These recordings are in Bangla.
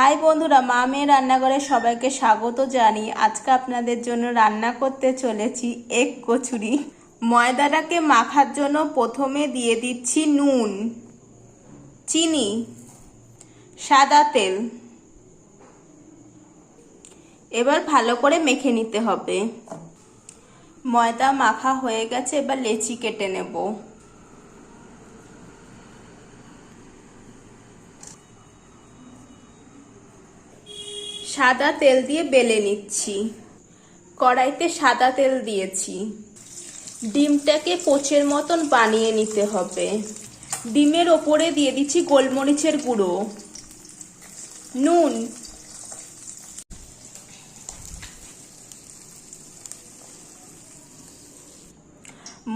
হাই বন্ধুরা, মা মেয়ে রান্নাঘরে সবাইকে স্বাগত জানি আজকে আপনাদের জন্য রান্না করতে চলেছি এক কচুরি। ময়দাটাকে মাখার জন্য প্রথমে দিয়ে দিচ্ছি নুন, চিনি, সাদা তেল। এবার ভালো করে মেখে নিতে হবে। ময়দা মাখা হয়ে গেছে, এবার লেচি কেটে নেব। সাদা তেল দিয়ে বেলে নিচ্ছি। কড়াইতে সাদা তেল দিয়েছি। ডিমটাকে পোচের মতন বানিয়ে নিতে হবে। ডিমের ওপরে দিয়ে দিচ্ছি গোলমরিচের গুঁড়ো। নুন।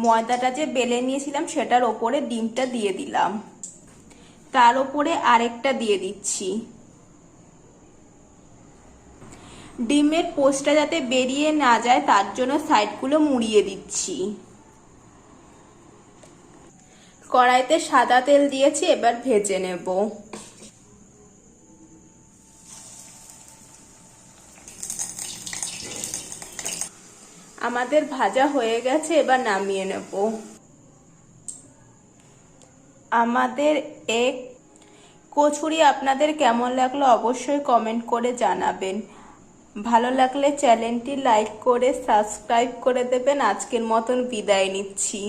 ময়দাটা যে বেলে নিয়েছিলাম সেটার ওপরে ডিমটা দিয়ে দিলাম। তার ওপরে আরেকটা দিয়ে দিচ্ছি। ডিমের পোস্টটা যাতে বেরিয়ে না যায়, তার জন্য সাইডগুলো মুড়িয়ে দিচ্ছি। কড়াইতে সাদা তেল দিয়েছি, এবার ভেজে নেব। আমাদের ভাজা হয়ে গেছে, এবার নামিয়ে নেব। আমাদের এক কচুরি আপনাদের কেমন লাগল অবশ্যই কমেন্ট করে জানাবেন। ভালো লাগলে চ্যানেলটি লাইক করে সাবস্ক্রাইব করে দেবেন। আজকের মতন বিদায় নিচ্ছি।